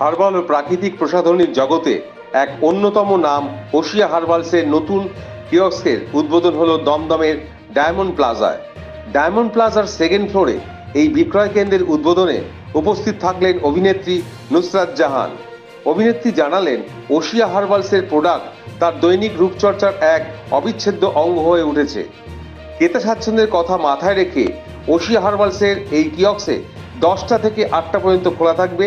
Herbal ও প্রাকৃতিক প্রসাধনীর জগতে এক অন্যতম নাম ওশিয়া হার্বালসের নতুন কিয়স্কের উদ্বোধন হলো দমদমের ডায়মন্ড প্লাজায়। ডায়মন্ড প্লাজার সেকেন্ড ফ্লোরে এই বিক্রয় কেন্দ্রের উদ্বোধনে উপস্থিত থাকলেন অভিনেত্রী নুসরাত জাহান। অভিনেত্রী জানালেন, ওশিয়া হার্বালসের প্রোডাক্ট তার দৈনিক রূপচর্চার এক অবিচ্ছেদ্য অঙ্গ হয়ে উঠেছে। ক্রেতা স্বাচ্ছন্দ্যের কথা মাথায় রেখে ওশিয়া হার্বালসের এই কিয়ক্সে দশটা থেকে আটটা পর্যন্ত খোলা থাকবে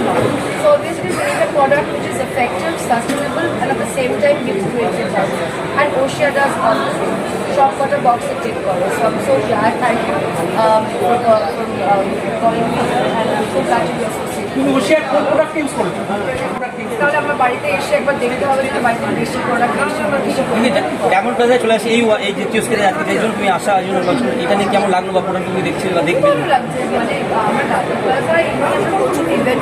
and at the same time gives great results. And Oshia does all the same. And I so glad to be associated তুমি ওশিয়ার কোন প্রোডাক্ট ইউজ করেছ তাহলে আমার বাড়িতে এসে একবার দেখতে হবে যে বাড়িতে বেশি প্রোডাক্ট এসে আমরা কিছু তুমি কেমন চলে আসে এই এই যে কিউস করে আজকে যে জন্য তুমি আসা এই এটা নিয়ে কেমন লাগল বা প্রোডাক্ট তুমি দেখছিলে বা দেখবে? মানে আমার ইভেন্ট